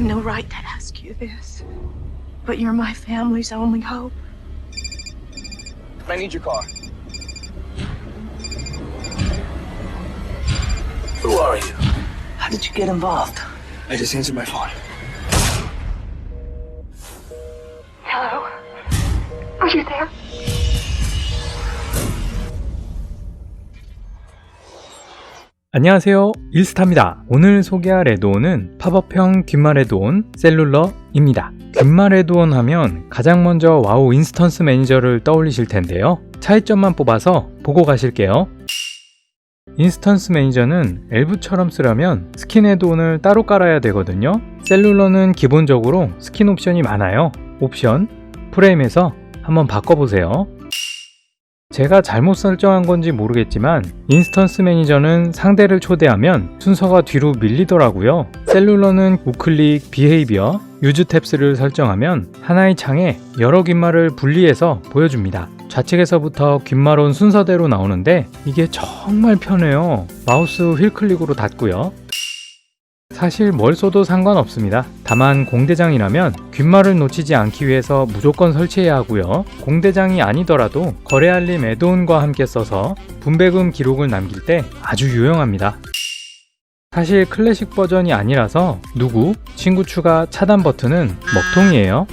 have no right to ask you this, but you're my family's only hope. I need your car. Who are you? How did you get involved? I just answered my phone. Hello? Are you there? 안녕하세요. 일스타입니다. 오늘 소개할 에드온은 팝업형 귓말 에드온 셀룰러입니다. 귓말 에드온 하면 가장 먼저 와우 인스턴스 매니저를 떠올리실 텐데요. 차이점만 뽑아서 보고 가실게요. 인스턴스 매니저는 엘브처럼 쓰려면 스킨 에드온을 따로 깔아야 되거든요. 셀룰러는 기본적으로 스킨 옵션이 많아요. 옵션 프레임에서 한번 바꿔보세요 제가 잘못 설정한 건지 모르겠지만 인스턴스 매니저는 상대를 초대하면 순서가 뒤로 밀리더라고요. 셀룰러는 우클릭, 비헤이비어, 유즈 탭스를 설정하면 하나의 창에 여러 귓말을 분리해서 보여줍니다. 좌측에서부터 귓말온 순서대로 나오는데 이게 정말 편해요. 마우스 휠 클릭으로 닫고요. 사실 뭘 써도 상관없습니다. 다만 공대장이라면 귓말을 놓치지 않기 위해서 무조건 설치해야 하고요. 공대장이 아니더라도 거래 알림 애드온과 함께 써서 분배금 기록을 남길 때 아주 유용합니다. 사실 클래식 버전이 아니라서 누구, 친구 추가 차단 버튼은 먹통이에요.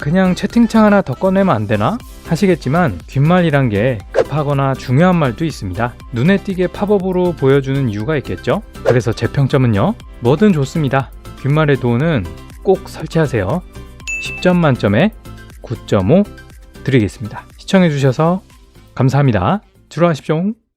그냥 채팅창 하나 더 꺼내면 안 되나? 하시겠지만 귓말이란 게 급하거나 중요한 말도 있습니다. 눈에 띄게 팝업으로 보여주는 이유가 있겠죠? 그래서 제 평점은요. 뭐든 좋습니다. 귓말의 도는 꼭 설치하세요. 10점 만점에 9.5 드리겠습니다. 시청해주셔서 감사합니다. 들어가십시오.